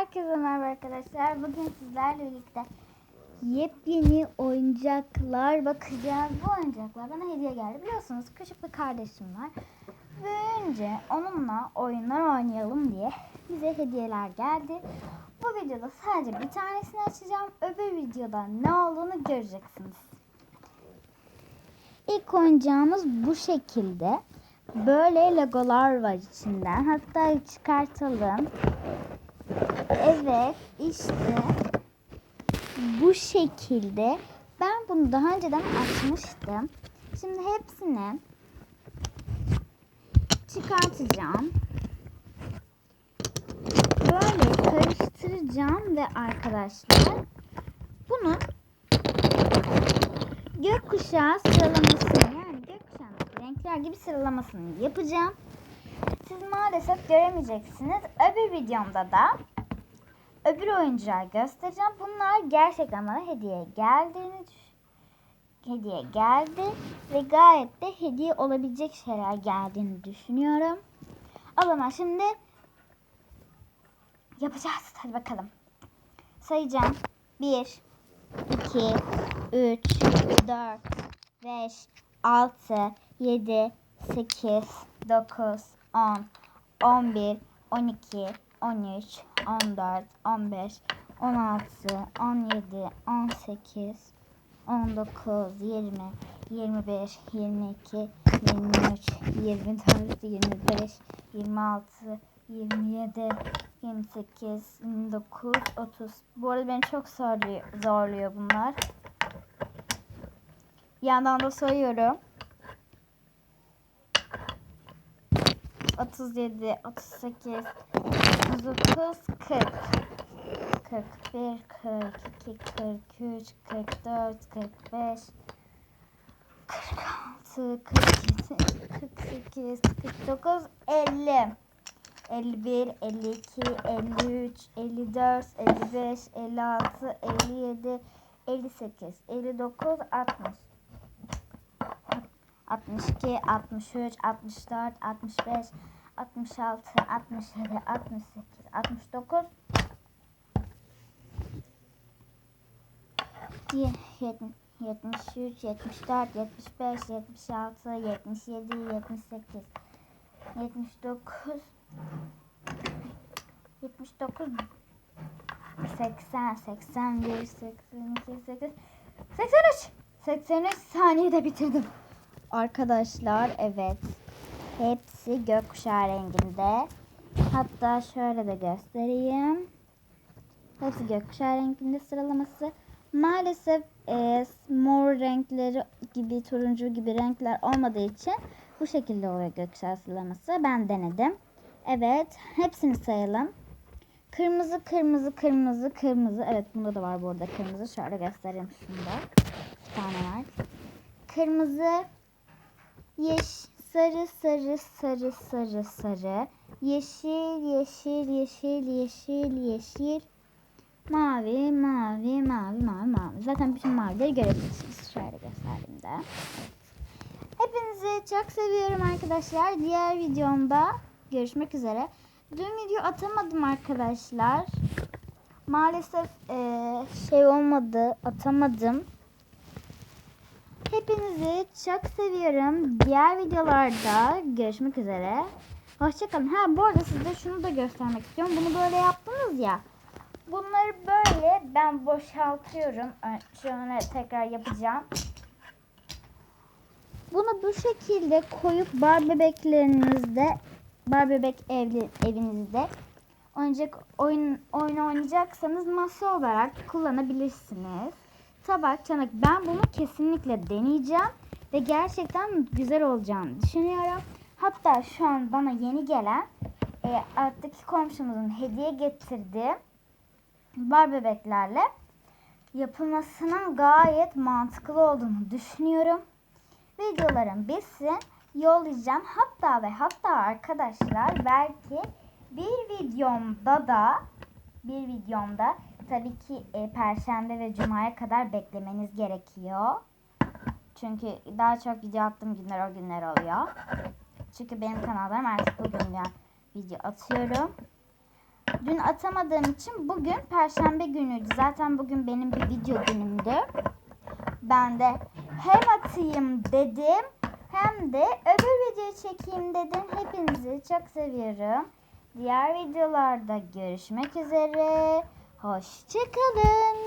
Herkese merhaba arkadaşlar. Bugün sizlerle birlikte yepyeni oyuncaklar bakacağız. Bu oyuncaklar bana hediye geldi. Biliyorsunuz küçük bir kardeşim var. Büyüyünce onunla oyunlar oynayalım diye bize hediyeler geldi. Bu videoda sadece bir tanesini açacağım. Öbür videoda ne olduğunu göreceksiniz. İlk oyuncağımız bu şekilde. Böyle legolar var içinden. Hatta çıkartalım. Evet işte bu şekilde ben bunu daha önceden açmıştım. Şimdi hepsini çıkartacağım. Böyle karıştıracağım ve arkadaşlar bunu gökkuşağı sıralamasını yani gökkuşağındaki renkler gibi sıralamasını yapacağım. Siz maalesef göremeyeceksiniz. Öbür videomda da öbür oyuncağı göstereceğim. Bunlar gerçekten bana hediye geldiğini hediye geldi ve gayet de hediye olabilecek şeyler geldiğini düşünüyorum. O zaman şimdi yapacağız. Hadi bakalım. Sayacağım. 1 2 3 4 5 6 7 8 9 10 11 12 13 14 15 16 17 18 19 20 21 22 23 24 25 26 27 28 29 30 Bu arada beni çok zorluyor, bunlar. Yandan da sayıyorum. 37, 38, 39, 40. 41, 42, 43, 44, 45, 46, 47, 48, 49, 50. 51, 52, 53, 54, 55, 56, 57, 58, 59, 60. 62, 63, 64, 65, 66, 67, 68, 69, 73, 74, 75, 76, 77, 78, 79, 79, 80, 81, 82, 83, 83 saniyede bitirdim. Arkadaşlar evet. Hepsi gökkuşağı renginde. Hatta şöyle de göstereyim. Hepsi gökkuşağı renginde sıralaması. Maalesef e, mor renkleri gibi turuncu gibi renkler olmadığı için bu şekilde oluyor gökkuşağı sıralaması. Ben denedim. Evet hepsini sayalım. Kırmızı, kırmızı, kırmızı, kırmızı. Evet bunda da var bu arada kırmızı. Şöyle göstereyim şunda. Bir tane var. Kırmızı, yeş, sarı, sarı, sarı, sarı, sarı. Yeşil, yeşil, yeşil, yeşil, yeşil. Mavi, mavi, mavi, mavi, mavi. Zaten bütün mavileri görebilirsiniz. Şöyle göstereyim de. Hepinizi çok seviyorum arkadaşlar. Diğer videomda görüşmek üzere. Dün video atamadım arkadaşlar. Maalesef eee, şey olmadı. Atamadım. Hepinizi çok seviyorum. Diğer videolarda görüşmek üzere. Hoşçakalın. Ha bu arada size şunu da göstermek istiyorum. Bunu böyle yaptınız ya. Bunları böyle ben boşaltıyorum. Şöyle tekrar yapacağım. Bunu bu şekilde koyup bar bebeklerinizde, bar bebek evli, evinizde oyuncak oyun, oyun oynayacaksanız masa olarak kullanabilirsiniz. Tabak, çanak. Ben bunu kesinlikle deneyeceğim ve gerçekten güzel olacağını düşünüyorum. Hatta şu an bana yeni gelen e, alttaki komşumuzun hediye getirdiği bar bebeklerle yapılmasının gayet mantıklı olduğunu düşünüyorum. Videolarım bitsin yollayacağım. Hatta ve hatta arkadaşlar belki bir videomda da bir videomda tabii ki e, perşembe ve cumaya kadar beklemeniz gerekiyor. Çünkü daha çok video attığım günler o günler oluyor. Çünkü benim kanallarım artık bugün video atıyorum. dün atamadığım için bugün perşembe günüydü. Zaten bugün benim bir video günümdü. Ben de hem atayım dedim hem de öbür video çekeyim dedim. Hepinizi çok seviyorum. Diğer videolarda görüşmek üzere. Hoşçakalın.